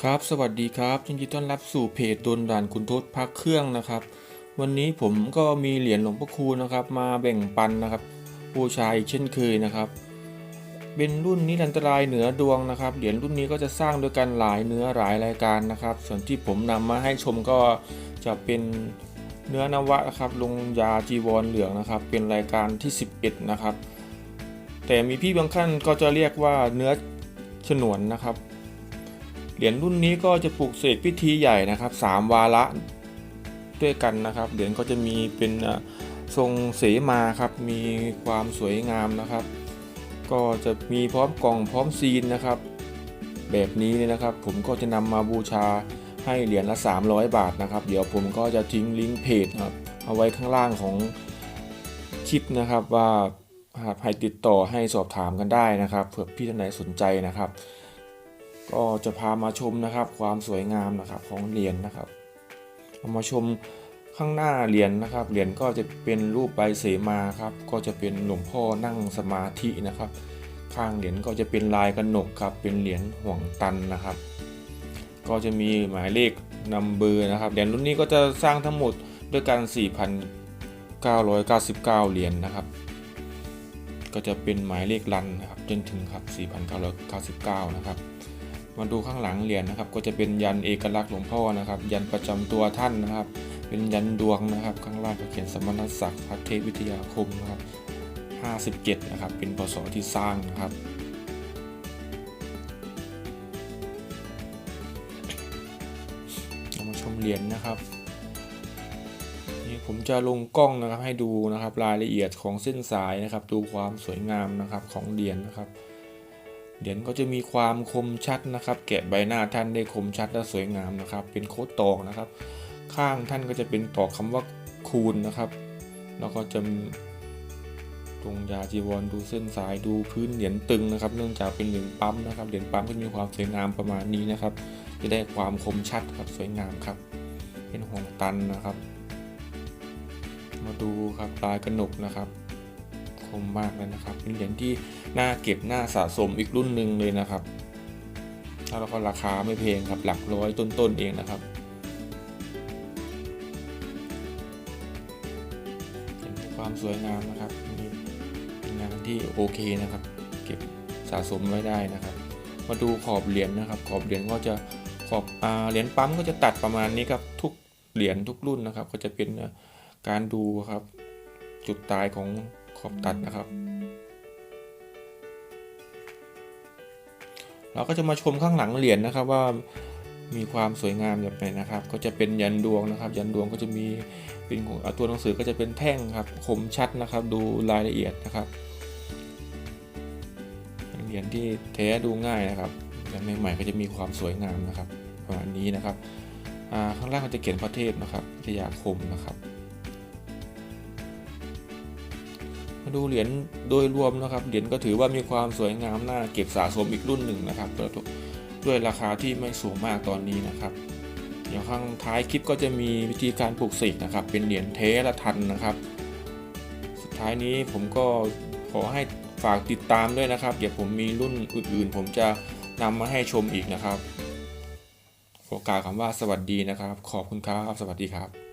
ครับสวัสดีครับยินดีต้อนรับสู่เพจโดนด่านคุณทศพักเครื่องนะครับ วันนี้ผมก็มีเหรียญหลวงพ่อคูณนะครับ มาแบ่งปันนะครับบูชาอีกเช่นเคยนะครับ เป็นรุ่นนิรันตรายเหนือดวงนะครับเหรียญรุ่นนี้ก็จะสร้างโดยกันหลายเนื้อหลายรายการนะครับ ส่วนที่ผมนำมาให้ชมก็จะเป็นเนื้อนวะนะครับลงยาจีวรเหลืองนะครับ เป็นรายการที่ 11 นะครับ แต่มีพี่บางท่านก็จะเรียกว่าเนื้อฉนวนนะครับ เหรียญรุ่นนี้ก็จะปลูกเสกพิธีใหญ่นะครับสามวาระด้วยกันนะครับ เหรียญก็จะมีเป็นทรงเสมาครับ มีความสวยงามนะครับ ก็จะมีพร้อมกล่องพร้อมซีนนะครับ แบบนี้เนี่ยนะครับ ผมก็จะนำมาบูชาให้เหรียญละ 300 บาทนะครับ เดี๋ยวผมก็จะทิ้งลิงก์เพจนะครับเอาไว้ข้างล่างของคลิปนะครับว่าหากใครติดต่อให้สอบถามกันได้นะครับเผื่อพี่ท่านไหนสนใจนะครับ ก็จะพามาชมนะครับ ความสวยงามนะครับของเหรียญนะครับเอามาชมข้างหน้าเหรียญนะครับเหรียญก็จะเป็นรูปใบเสมาครับก็จะเป็นหลวงพ่อนั่งสมาธินะครับ ข้างเหรียญก็จะเป็นลายกระหนกครับเป็นเหรียญห่วงตันนะครับ ก็จะมีหมายเลขนำเบอร์นะครับเหรียญรุ่นนี้ก็จะสร้างทั้งหมดด้วยกัน 4,999 เหรียญนะครับ ก็จะเป็นหมายเลขรันนะครับจนถึงครับ 4,999 นะครับ มาดูข้างหลังเหรียญนะครับ ก็จะเป็นยันเอกลักษณ์หลวงพ่อนะครับ ยันประจำตัวท่านนะครับ เป็นยันดวงนะครับ ข้างล่างก็เขียนสมณศักดิ์พระเทพวิทยาคมนะครับ57นะครับ เป็นพศที่สร้างนะครับามาชมเหรียญนะครับนี่ผมจะลงกล้องนะครับให้ดูนะครับรายละเอียดของเส้นสายนะครับ ดูความสวยงามนะครับของเหรียญนะครับ เหรียญก็จะมีความคมชัดนะครับ แกะใบหน้าท่านได้คมชัดและสวยงามนะครับ เป็นโค้ดตอกนะครับ ข้างท่านก็จะเป็นตอกคำว่าคูณนะครับ แล้วก็จะตรงยาจีวรดูเส้นสายดูพื้นเหรียญตึงนะครับ เนื่องจากเป็นเหรียญปั๊มนะครับ เหรียญปั๊มก็มีความสวยงามประมาณนี้นะครับ จะได้ความคมชัดครับสวยงามครับ เป็นห่วงตันนะครับ มาดูครับลายกระหนกนะครับ มมากเลยนะครับ เป็นเหรียญที่น่าเก็บน่าสะสมอีกรุ่นหนึ่งเลยนะครับแล้วก็ราคาไม่แพงครับหลักร้อยต้นๆเองนะครับเห็นความสวยงามนะครับนี่เป็นงานที่โอเคนะครับ เก็บสะสมไว้ได้นะครับ มาดูขอบเหรียญนะครับ ขอบเหรียญก็จะขอบอเหรียญปั๊มก็จะตัดประมาณนี้ครับทุกเหรียญทุกรุ่นนะครับ ก็จะเป็นการดูครับจุดตายของ ขอบตัดนะครับ เราก็จะมาชมข้างหลังเหรียญนะครับว่ามีความสวยงามแบบไหนะครับ ก็จะเป็นยันดวงนะครับ ยันดวงก็จะมีเป็นของตัวหนังสือก็จะเป็นแท่งครับคมชัดนะครับ ดูรายละเอียดนะครับเหรียญที่แท้ดูง่ายนะครับเหรียญใหม่ๆก็จะมีความสวยงามนะครับประมาณนี้นะครับข้างล่างก็จะเขียนพระเทพนะครับวิทยาคมนะครับ มาดูเหรียญโดยรวมนะครับ เหรียญก็ถือว่ามีความสวยงามน่าเก็บสะสมอีกรุ่นหนึ่งนะครับ ด้วยราคาที่ไม่สูงมากตอนนี้นะครับ เดี๋ยวข้างท้ายคลิปก็จะมีวิธีการปลูกเสกนะครับ เป็นเหรียญเทละทันนะครับ สุดท้ายนี้ผมก็ขอให้ฝากติดตามด้วยนะครับ เดี๋ยวผมมีรุ่นอื่นๆ ผมจะนำมาให้ชมอีกนะครับขอกล่าวคำว่าสวัสดีนะครับ ขอบคุณครับ สวัสดีครับ